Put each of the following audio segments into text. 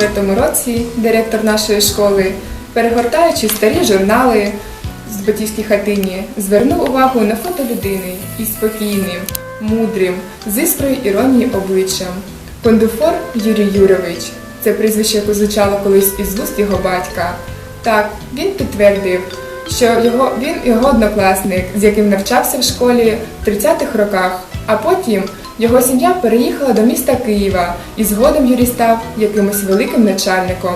2004 році директор нашої школи, перегортаючи старі журнали з батьківській хатині, звернув увагу на фото людини із спокійним, мудрим, з іскрою іронії обличчям. Кондуфор Юрій Юрович. Це прізвище яке звучало колись із вуст його батька. Так, він підтвердив, що його, він його однокласник, з яким навчався в школі в 30-х роках, а потім його сім'я переїхала до міста Києва і згодом Юрій став якимось великим начальником.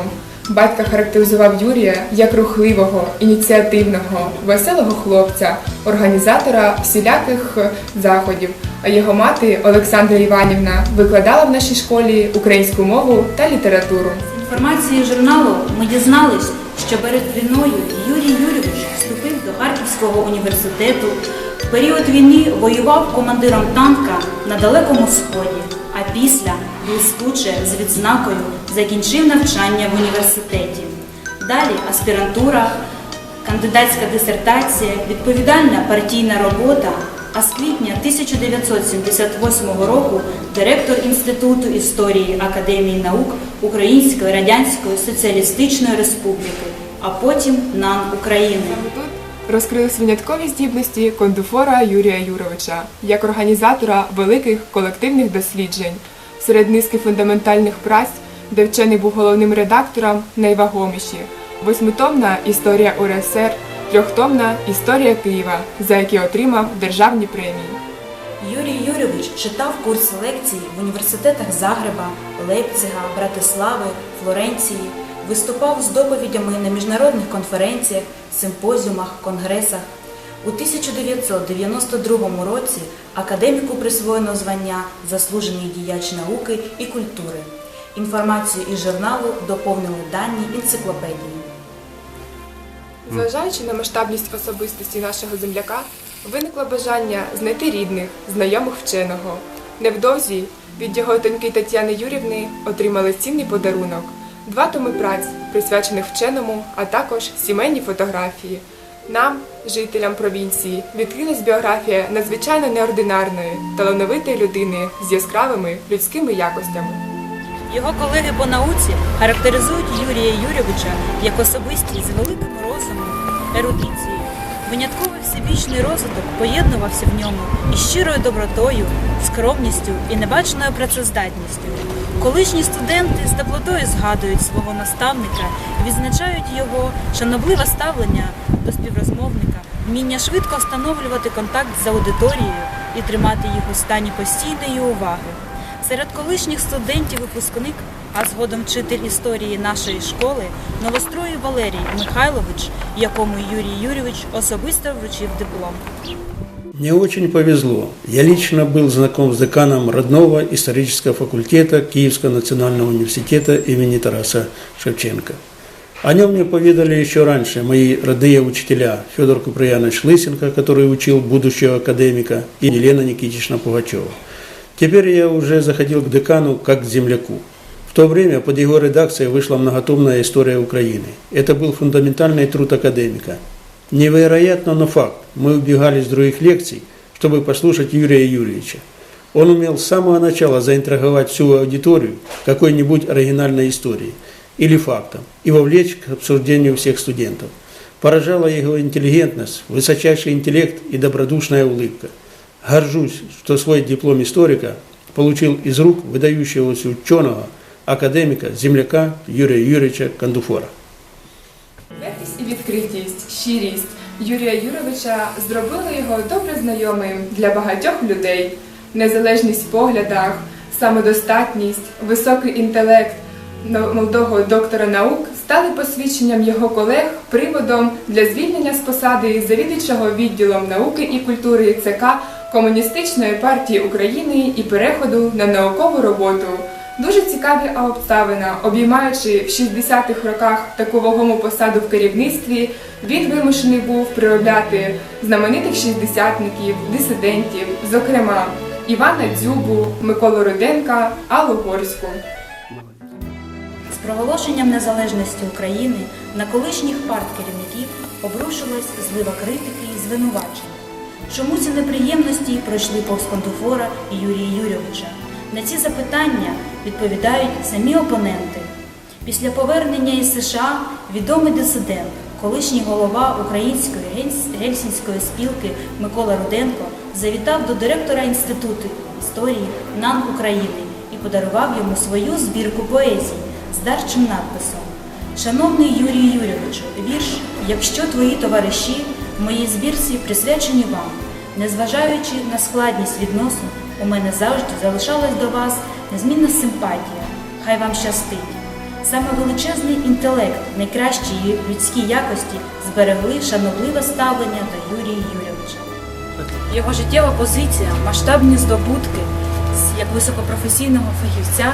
Батька характеризував Юрія як рухливого, ініціативного, веселого хлопця, організатора всіляких заходів. А його мати Олександра Іванівна викладала в нашій школі українську мову та літературу. З інформації журналу ми дізнались, що перед війною Юрій Юрійович вступив до Харківського університету. В період війни воював командиром танка на Далекому Сході, а після блискуче з відзнакою закінчив навчання в університеті. Далі аспірантура, кандидатська дисертація, відповідальна партійна робота, а з квітня 1978 року директор Інституту історії Академії наук Української Радянської Соціалістичної Республіки, а потім НАН України. Розкрились виняткові здібності кондуфора Юрія Юровича як організатора великих колективних досліджень. Серед низки фундаментальних праць, де вчений був головним редактором, найвагоміші восьмитомна історія УРСР, трьохтомна історія Києва, за які отримав державні премії. Юрій Юрійович читав курс лекцій в університетах Загреба, Лейпцига, Братислави, Флоренції, виступав з доповідями на міжнародних конференціях, симпозіумах, конгресах. У 1992 році академіку присвоєно звання Заслужений діяч науки і культури. Інформацію із журналу доповнили дані енциклопедії. Зважаючи на масштабність особистості нашого земляка, виникло бажання знайти рідних, знайомих вченого. Невдовзі від його доньки Тетяни Юрівни отримали цінний подарунок, два томи праць, присвячених вченому, а також сімейні фотографії. Нам, жителям провінції, відкрилась біографія надзвичайно неординарної, талановитої людини з яскравими людськими якостями. Його колеги по науці характеризують Юрія Юрійовича як особистість з великим розумом, ерудицією. Винятковий всебічний розвиток поєднувався в ньому із щирою добротою, скромністю і небаченою працездатністю. Колишні студенти з теплотою згадують свого наставника, відзначають його шанобливе ставлення до співрозмовника, вміння швидко встановлювати контакт з аудиторією і тримати їх у стані постійної уваги. Серед колишніх студентів випускник, а згодом вчитель історії нашої школи Новострої Валерій Михайлович, якому Юрій Юрійович особисто вручив диплом. Мне очень повезло. Я лично был знаком с деканом родного исторического факультета Киевского национального университета имени Тараса Шевченко. О нем мне поведали еще раньше мои родные учителя Федор Куприянович Лысенко, который учил будущего академика, и Елена Никитична Пугачева. Теперь я уже заходил к декану как к земляку. В то время под его редакцией вышла многотомная история Украины. Это был фундаментальный труд академика. Невероятно, но факт. Мы убегали с других лекций, чтобы послушать Юрия Юрьевича. Он умел с самого начала заинтриговать всю аудиторию какой-нибудь оригинальной историей или фактом и вовлечь к обсуждению всех студентов. Поражала его интеллигентность, высочайший интеллект и добродушная улыбка. Горжусь, что свой диплом историка получил из рук выдающегося ученого, академика, земляка Юрия Юрьевича Кондуфора. Легкість і відкритість, Щирість Юрія Юровича зробили його добре знайомим для багатьох людей. Незалежність в поглядах, самодостатність, високий інтелект молодого доктора наук стали посвідченням його колег приводом для звільнення з посади завідувачого відділом науки і культури ЦК Комуністичної партії України і переходу на наукову роботу. Дуже цікаві обставина, обіймаючи в 60-х роках таку вагому посаду в керівництві, він вимушений був приробляти знаменитих шістдесятників, дисидентів, зокрема Івана Дзюбу, Миколу Руденка, Аллу Горську. З проголошенням незалежності України на колишніх парткерівників обрушилась злива критики і звинувачень. Чому ці неприємності пройшли повз Кондуфора і Юрія Юрійовича? На ці запитання відповідають самі опоненти. Після повернення із США відомий дисидент, колишній голова Української гельсінської спілки Микола Руденко завітав до директора Інституту історії НАН України і подарував йому свою збірку поезій з дарчим надписом. Шановний Юрію Юрійовичу, вірш Якщо твої товариші в моїй збірці присвячені вам, незважаючи на складність відносин, у мене завжди залишалась до вас незмінна симпатія. Хай вам щастить. Саме величезний інтелект, найкращі людські якості зберегли шанобливе ставлення до Юрія Юрійовича. Його життєва позиція, масштабні здобутки як високопрофесійного фахівця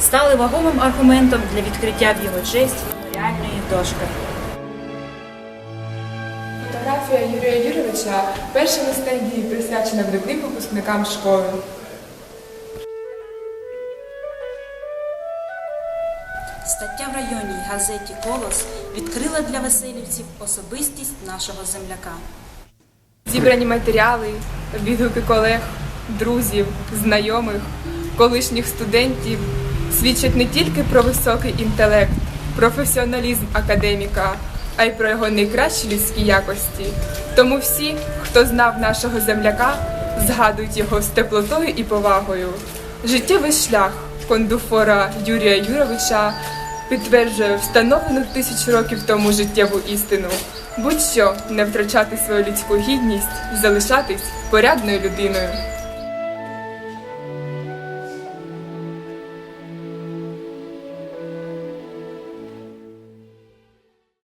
стали вагомим аргументом для відкриття в його честь меморіальної дошки. Фотографія Юрія Юрійовича перша ностальгії присвячена видним випускникам школи. Стаття в районній газеті Колос відкрила для веселівців особистість нашого земляка. Зібрані матеріали, відгуки колег, друзів, знайомих, колишніх студентів свідчать не тільки про високий інтелект, професіоналізм академіка, а й про його найкращі людські якості. Тому всі, хто знав нашого земляка, згадують його з теплотою і повагою. Життєвий шлях кондуфора Юрія Юровича підтверджує встановлену тисячу років тому життєву істину. Будь-що не втрачати свою людську гідність залишатись порядною людиною.